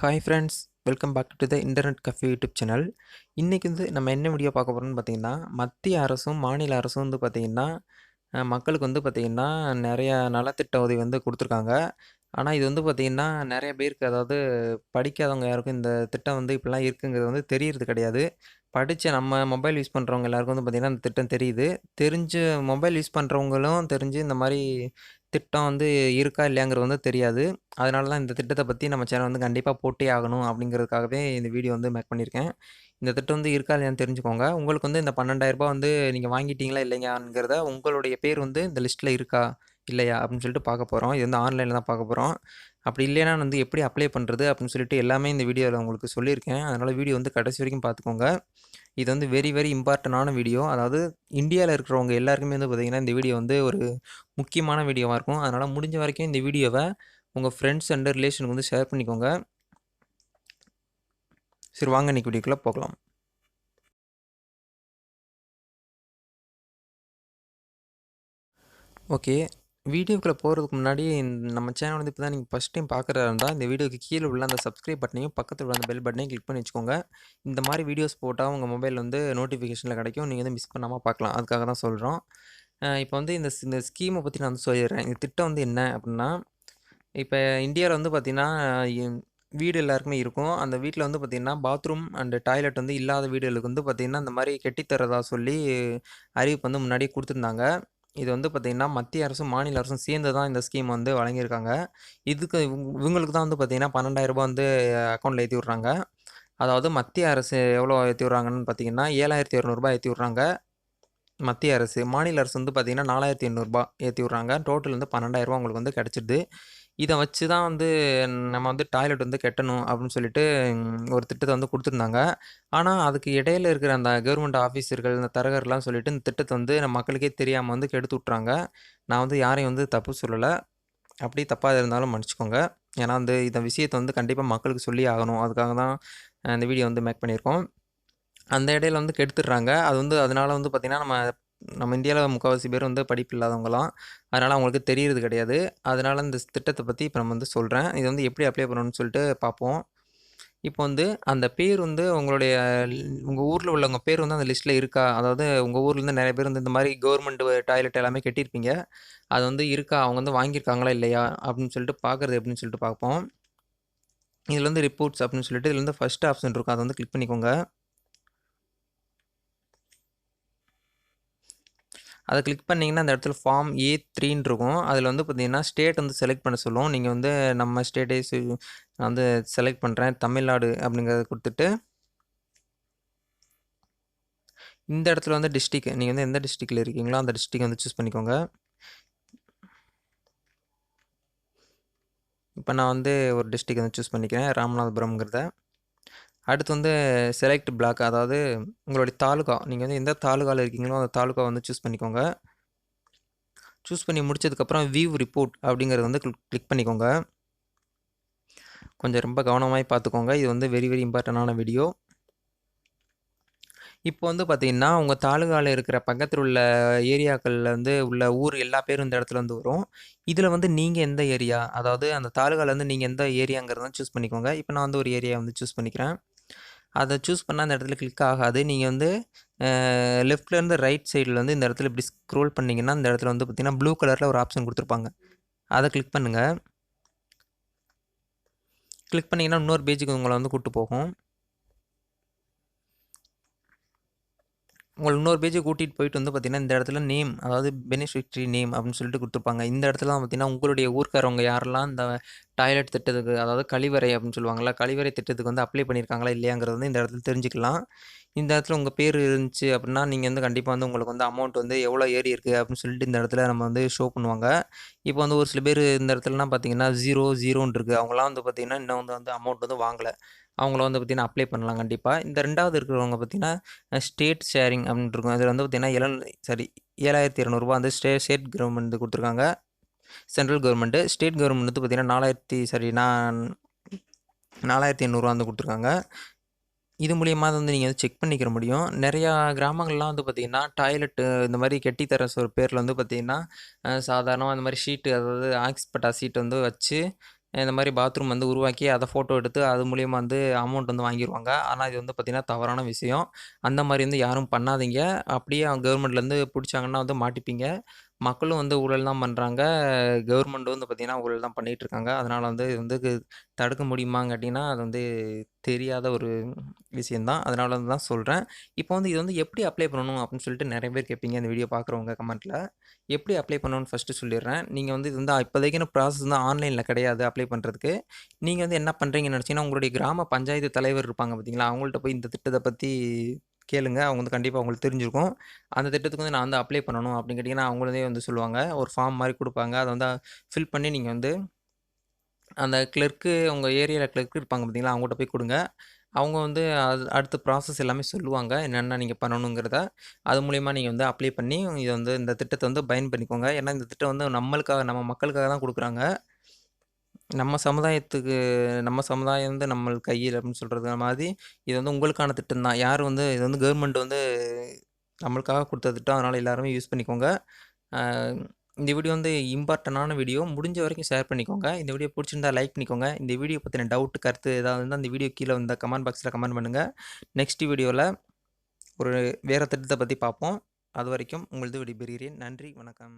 Hi friends welcome back to the internet cafe YouTube channel இன்றைக்கி வந்து நம்ம என்ன வீடியோ பார்க்க போகிறோம்னு பார்த்தீங்கன்னா மத்திய அரசும் மாநில அரசும் வந்து பார்த்திங்கன்னா மக்களுக்கு வந்து பார்த்திங்கன்னா நிறையா நலத்திட்ட உதவி வந்து கொடுத்துருக்காங்க. ஆனால் இது வந்து பார்த்திங்கன்னா நிறைய பேருக்கு அதாவது படிக்காதவங்க யாருக்கும் இந்த திட்டம் வந்து இப்படிலாம் இருக்குங்கிறது வந்து தெரியறது கிடையாது. படித்த நம்ம மொபைல் யூஸ் பண்ணுறவங்க எல்லாருக்கும் வந்து பார்த்திங்கன்னா அந்த திட்டம் தெரியுது. தெரிஞ்சு மொபைல் யூஸ் பண்ணுறவங்களும் தெரிஞ்சு இந்த மாதிரி திட்டம் வந்து இருக்கா இல்லையாங்கிறது வந்து தெரியாது. அதனால தான் இந்த திட்டத்தை பற்றி நம்ம சேனல் வந்து கண்டிப்பாக போட்டே ஆகணும் அப்படிங்கிறதுக்காகவே இந்த வீடியோ வந்து மேக் பண்ணியிருக்கேன். இந்த திட்டம் வந்து இருக்கா இல்லையான்னு தெரிஞ்சுக்கோங்க. உங்களுக்கு வந்து இந்த 12000 வந்து நீங்கள் வாங்கிட்டீங்களா இல்லையாங்கிறத உங்களுடைய பேர் வந்து இந்த லிஸ்ட்டில் இருக்கா? இல்லையா அப்படின்னு சொல்லிட்டு பார்க்க போகிறோம் இது வந்து ஆன்லைனில் தான் பார்க்க போகிறோம் அப்படி இல்லைன்னா வந்து எப்படி அப்ளை பண்ணுறது அப்படின்னு சொல்லிட்டு எல்லாமே இந்த வீடியோவில் உங்களுக்கு சொல்லியிருக்கேன். அதனால் வீடியோ வந்து கடைசி வரைக்கும் பார்த்துக்கோங்க. இது வந்து வெரி வெரி இம்பார்ட்டண்டான வீடியோ. அதாவது இந்தியாவில் இருக்கிறவங்க எல்லாருக்குமே வந்து பார்த்திங்கன்னா இந்த வீடியோ வந்து ஒரு முக்கியமான வீடியோவாக இருக்கும். அதனால் முடிஞ்ச வரைக்கும் இந்த வீடியோவை உங்கள் ஃப்ரெண்ட்ஸ் அண்ட் ரிலேஷனுக்கு வந்து ஷேர் பண்ணிக்கோங்க. சரி வாங்க இன்றைக்கி வீடியோக்குள்ளே போகலாம். ஓகே வீடியோக்குள்ளே போகிறதுக்கு முன்னாடி நம்ம சேனல் வந்து இப்போ தான் நீங்கள் ஃபஸ்ட் டைம் பார்க்குறதா இருந்தால் இந்த வீடியோக்கு கீழே உள்ள அந்த சப்ஸ்கிரைப் பட்டனையும் பக்கத்தில் உள்ள அந்த பெல் பட்டனையும் கிளிக் பண்ணி வச்சுக்கோங்க. இந்த மாதிரி வீடியோஸ் போட்டால் உங்கள் மொபைல் வந்து நோட்டிஃபிகேஷனில் கிடைக்கும். நீங்கள் வந்து மிஸ் பண்ணாமல் பார்க்கலாம் அதுக்காக தான் சொல்கிறோம் இப்போ வந்து இந்த இந்த ஸ்கீமை பற்றி நான் வந்து சொல்லிடுறேன். இந்த திட்டம் வந்து என்ன அப்படின்னா இப்போ இந்தியாவில் வந்து பார்த்திங்கன்னா வீடு எல்லாருக்குமே இருக்கும். அந்த வீட்டில் வந்து பார்த்திங்கன்னா பாத்ரூம் அண்டு டாய்லெட் வந்து இல்லாத வீடுகளுக்கு வந்து பார்த்திங்கன்னா இந்த மாதிரி கெட்டித்தரதா சொல்லி அறிவிப்பு வந்து முன்னாடியே கொடுத்துருந்தாங்க. இது வந்து பார்த்திங்கன்னா மத்திய அரசும் மாநில அரசும் சேர்ந்து தான் இந்த ஸ்கீம் வந்து வழங்கியிருக்காங்க. இதுக்கு இவங்க- இவங்களுக்கு தான் வந்து பார்த்திங்கன்னா 12000 ரூபாய் வந்து அக்கௌண்ட்டில் ஏற்றி விட்றாங்க. அதாவது மத்திய அரசு எவ்வளோ ஏற்றி விட்றாங்கன்னு பார்த்தீங்கன்னா ஏழாயிரத்தி இரநூறுபா ஏற்றி விட்றாங்க. மத்திய அரசு மாநில அரசு வந்து பார்த்திங்கன்னா நாலாயிரத்தி எண்ணூறுபா ஏற்றி விட்றாங்க. டோட்டல் வந்து 12000 ரூபாய் உங்களுக்கு வந்து கிடச்சிடுது. இதை வச்சு தான் வந்து நம்ம வந்து டாய்லெட் வந்து கட்டணும் அப்படின்னு சொல்லிட்டு ஒரு திட்டத்தை வந்து கொடுத்துருந்தாங்க. ஆனால் அதுக்கு இடையில இருக்கிற அந்த கவர்மெண்ட் ஆஃபீஸர்கள் இந்த தரகர்லாம் சொல்லிட்டு இந்த திட்டத்தை வந்து நம்ம மக்களுக்கே தெரியாமல் வந்து கெடுத்து விட்றாங்க நான் வந்து யாரையும் வந்து தப்பு சொல்லலை. அப்படி தப்பாக இருந்தாலும் மன்னிச்சுக்கோங்க. ஏன்னா வந்து இந்த விஷயத்தை வந்து கண்டிப்பாக மக்களுக்கு சொல்லி ஆகணும். அதுக்காக தான் இந்த வீடியோ வந்து மேக் பண்ணியிருக்கோம். அந்த இடையில வந்து கெடுத்துடுறாங்க. அது வந்து அதனால வந்து பார்த்திங்கன்னா நம்ம நம்ம இந்தியாவில் முக்கால்வாசி பேர் வந்து படிப்பு இல்லாதவங்களாம். அதனால் அவங்களுக்கு தெரியறது கிடையாது. அதனால் இந்த திட்டத்தை பற்றி இப்போ நம்ம வந்து சொல்கிறேன் இது வந்து எப்படி அப்ளை பண்ணணும்னு சொல்லிட்டு பார்ப்போம் இப்போ வந்து அந்த பேர் வந்து உங்களுடைய உங்கள் ஊரில் உள்ளவங்க பேர் வந்து அந்த லிஸ்ட்டில் இருக்கா? அதாவது உங்கள் ஊர்லேருந்து நிறைய பேர் வந்து இந்த மாதிரி கவர்மெண்ட் டாய்லெட் எல்லாமே கட்டியிருப்பீங்க. அது வந்து இருக்கா? அவங்க வந்து வாங்கியிருக்காங்களா இல்லையா? அப்படின்னு சொல்லிட்டு பார்க்குறது எப்படின்னு சொல்லிட்டு பார்ப்போம் இதில் வந்து ரிப்போர்ட்ஸ் அப்படின்னு சொல்லிட்டு இதில் வந்து ஃபஸ்ட் ஆப்ஷன் இருக்கும். அதை வந்து கிளிக் பண்ணிக்கோங்க. அதை கிளிக் பண்ணிங்கன்னா அந்த இடத்துல ஃபார்ம் ஏ த்ரீன்னு இருக்கும் அதில் வந்து பார்த்திங்கன்னா ஸ்டேட் வந்து செலக்ட் பண்ண சொல்லும். நீங்கள் வந்து நம்ம ஸ்டேட்டே நான் வந்து செலக்ட் பண்ணுறேன் தமிழ்நாடு அப்படிங்கிறத கொடுத்துட்டு இந்த இடத்துல வந்து டிஸ்ட்ரிக் நீங்கள் வந்து எந்த டிஸ்ட்ரிக்டில் இருக்கீங்களோ அந்த டிஸ்ட்ரிக் வந்து சூஸ் பண்ணிக்கோங்க. இப்போ நான் வந்து ஒரு டிஸ்ட்ரிக் வந்து சூஸ் பண்ணிக்கிறேன். ராமநாதபுரம்ங்கிறத. அடுத்து வந்து செலக்ட் பிளாக் அதாவது உங்களுடைய தாலுகா நீங்கள் வந்து எந்த தாலுகாவில் இருக்கீங்களோ அந்த தாலுகா வந்து சூஸ் பண்ணிக்கோங்க. சூஸ் பண்ணி முடிச்சதுக்கப்புறம் வியூ ரிப்போர்ட் அப்படிங்கிறது வந்து கிளிக் பண்ணிக்கோங்க. கொஞ்சம் ரொம்ப கவனமாக பார்த்துக்கோங்க. இது வந்து வெரி வெரி இம்பார்ட்டண்டான வீடியோ இப்போ வந்து பார்த்தீங்கன்னா உங்கள் தாலுகாவில் இருக்கிற பக்கத்தில் உள்ள ஏரியாக்களில் வந்து உள்ள ஊர் எல்லா பேரும் இந்த இடத்துல வந்து வரும். இதில் வந்து நீங்கள் எந்த ஏரியா அதாவது அந்த தாலுகாவில் வந்து நீங்கள் எந்த ஏரியாங்கிறத சூஸ் பண்ணிக்கோங்க. இப்போ நான் வந்து ஒரு ஏரியா வந்து சூஸ் பண்ணிக்கிறேன். அதை சூஸ் பண்ணால் அந்த இடத்துல கிளிக் ஆகாது. நீங்கள் வந்து லெஃப்ட்லேருந்து ரைட் சைடில் வந்து இந்த இடத்துல இப்படி ஸ்க்ரோல் பண்ணிங்கன்னா இந்த இடத்துல வந்து பார்த்தீங்கன்னா ப்ளூ கலரில் ஒரு ஆப்ஷன் கொடுத்துருப்பாங்க. அதை கிளிக் பண்ணுங்கள் கிளிக் பண்ணிங்கன்னா இன்னொரு பேஜுக்கு உங்களை வந்து கூப்பிட்டு போகும். உங்களை இன்னொரு பேஜை கூட்டிகிட்டு போயிட்டு வந்து பார்த்தீங்கன்னா இந்த இடத்துல நேம் அதாவது பெனிஃபிஷரி நேம் அப்படின்னு சொல்லிட்டு கொடுத்துருப்பாங்க. இந்த இடத்துல பார்த்தீங்கன்னா உங்களுடைய ஊர்க்காரவங்க யாரெல்லாம் இந்த டாய்லெட் திட்டத்துக்கு அதாவது கழிவறை அப்படின்னு சொல்லுவாங்களா கழிவறை திட்டத்துக்கு வந்து அப்ளை பண்ணியிருக்காங்களா இல்லையாங்கிறது வந்து இந்த இடத்துல தெரிஞ்சுக்கலாம். இந்த இடத்துல உங்கள் பேர் இருந்துச்சு அப்படின்னா நீங்கள் வந்து கண்டிப்பாக வந்து உங்களுக்கு வந்து அமௌண்ட் வந்து எவ்வளோ ஏறி இருக்குது அப்படின்னு சொல்லிட்டு இந்த இடத்துல நம்ம வந்து ஷோ பண்ணுவாங்க. இப்போ வந்து ஒரு சில பேர் இந்த இடத்துலலாம் பார்த்தீங்கன்னா ஜீரோ ஜீரோன்னு இருக்குது அவங்களாம் வந்து பார்த்தீங்கன்னா இன்னும் வந்து வந்து அமௌண்ட் வந்து வாங்கலை. அவங்கள வந்து பார்த்தீங்கன்னா அப்ளை பண்ணலாம் கண்டிப்பாக இந்த ரெண்டாவது இருக்கிறவங்க பார்த்தீங்கன்னா ஸ்டேட் ஷேரிங் அப்படின்னு இருக்கும். அதில் வந்து பார்த்தீங்கன்னா ஏழ சாரி ஏழாயிரத்தி இரநூறுபா வந்து ஸ்டே ஸ்டேட் கவர்மெண்ட் கொடுத்துருக்காங்க. சென்ட்ரல் கவர்மெண்ட்டு ஸ்டேட் கவர்மெண்ட் வந்து பார்த்தீங்கன்னா நாலாயிரத்தி சாரி நான் நாலாயிரத்தி எண்ணூறுவா வந்து கொடுத்துருக்காங்க. இது மூலியமாக வந்து நீங்கள் வந்து செக் பண்ணிக்கிற முடியும். நிறையா கிராமங்கள்லாம் வந்து பார்த்திங்கன்னா டாய்லெட்டு இந்த மாதிரி கெட்டித்தர ஒரு பேரில் வந்து பார்த்திங்கன்னா சாதாரணமாக இந்த மாதிரி ஷீட்டு அதாவது ஆக்ஸ்பட்டா சீட் வந்து வச்சு இந்த மாதிரி பாத்ரூம் வந்து உருவாக்கி அதை ஃபோட்டோ எடுத்து அது மூலியமாக வந்து அமௌண்ட் வந்து வாங்கிடுவாங்க ஆனால் இது வந்து பார்த்திங்கன்னா தவறான விஷயம். அந்த மாதிரி வந்து யாரும் பண்ணாதீங்க. அப்படியே கவர்மெண்ட்லேருந்து பிடிச்சாங்கன்னா வந்து மாட்டிப்பீங்க. மக்களும் வந்து ஊழல் தான் பண்ணுறாங்க கவர்மெண்ட்டும் வந்து பார்த்தீங்கன்னா, ஊழல் தான் பண்ணிகிட்ருக்காங்க இருக்காங்க. வந்து இது வந்து தடுக்க முடியுமான்னு கேட்டிங்கன்னா அது வந்து தெரியாத ஒரு விஷயந்தான் அதனால வந்து தான் சொல்கிறேன் இப்போ வந்து இது வந்து எப்படி அப்ளை பண்ணணும் அப்படின்னு சொல்லிட்டு நிறைய பேர் கேட்பீங்க. இந்த வீடியோ பார்க்குறவங்க கமெண்ட்டில் எப்படி அப்ளை பண்ணணும்னு ஃபஸ்ட்டு சொல்லிடுறேன். நீங்கள் வந்து இது வந்து இப்போதைக்கு ப்ராசஸ் வந்து ஆன்லைனில் கிடையாது அப்ளை பண்ணுறதுக்கு நீங்கள் வந்து என்ன பண்ணுறீங்கன்னு நினச்சிங்கன்னா உங்களுடைய கிராம பஞ்சாயத்து தலைவர் இருப்பாங்க பார்த்தீங்களா, அவங்கள்ட்ட போய் இந்த திட்டத்தை பற்றி கேளுங்க. அவங்க வந்து கண்டிப்பாக அவங்களுக்கு தெரிஞ்சிருக்கும். அந்த திட்டத்துக்கு வந்து நான் வந்து அப்ளை பண்ணணும் அப்படின்னு கேட்டிங்கன்னா அவங்களே வந்து சொல்லுவாங்க. ஒரு ஃபார்ம் மாதிரி கொடுப்பாங்க அதை வந்து ஃபில் பண்ணி நீங்கள் வந்து அந்த கிளர்க்கு உங்கள் ஏரியாவில் கிளர்க் இருப்பாங்க பார்த்தீங்களா, அவங்ககிட்ட போய் கொடுங்க அவங்க வந்து அது அடுத்த ப்ராசஸ் எல்லாமே சொல்லுவாங்க. என்னென்ன நீங்கள் பண்ணணுங்கிறத. அது மூலிமா நீங்கள் வந்து அப்ளை பண்ணி இதை வந்து இந்த திட்டத்தை வந்து பயன் பண்ணிக்கோங்க. ஏன்னா இந்த திட்டம் வந்து நம்மளுக்காக நம்ம மக்களுக்காக தான் கொடுக்குறாங்க நம்ம சமுதாயத்துக்கு நம்ம சமுதாயம் வந்து நம்ம கையில் அப்படின்னு சொல்கிறது மாதிரி இது வந்து உங்களுக்கான திட்டம் தான். யாரும் வந்து இது வந்து கவர்மெண்ட் வந்து நம்மளுக்காக கொடுத்த திட்டம். அதனால் எல்லாருமே யூஸ் பண்ணிக்கோங்க. இந்த வீடியோ வந்து இம்பார்ட்டண்டான வீடியோ. முடிஞ்ச வரைக்கும் ஷேர் பண்ணிக்கோங்க. இந்த வீடியோ பிடிச்சிருந்தா லைக் பண்ணிக்கோங்க. இந்த வீடியோ பற்றின டவுட், கருத்து ஏதாவது இருந்தால் அந்த வீடியோ கீழே வந்த கமெண்ட் பாக்ஸில் கமெண்ட் பண்ணுங்கள் நெக்ஸ்ட் வீடியோவில் ஒரு வேறு திட்டத்தை பற்றி பார்ப்போம். அது வரைக்கும் உங்களது விடைபெறுகிறேன். நன்றி, வணக்கம்.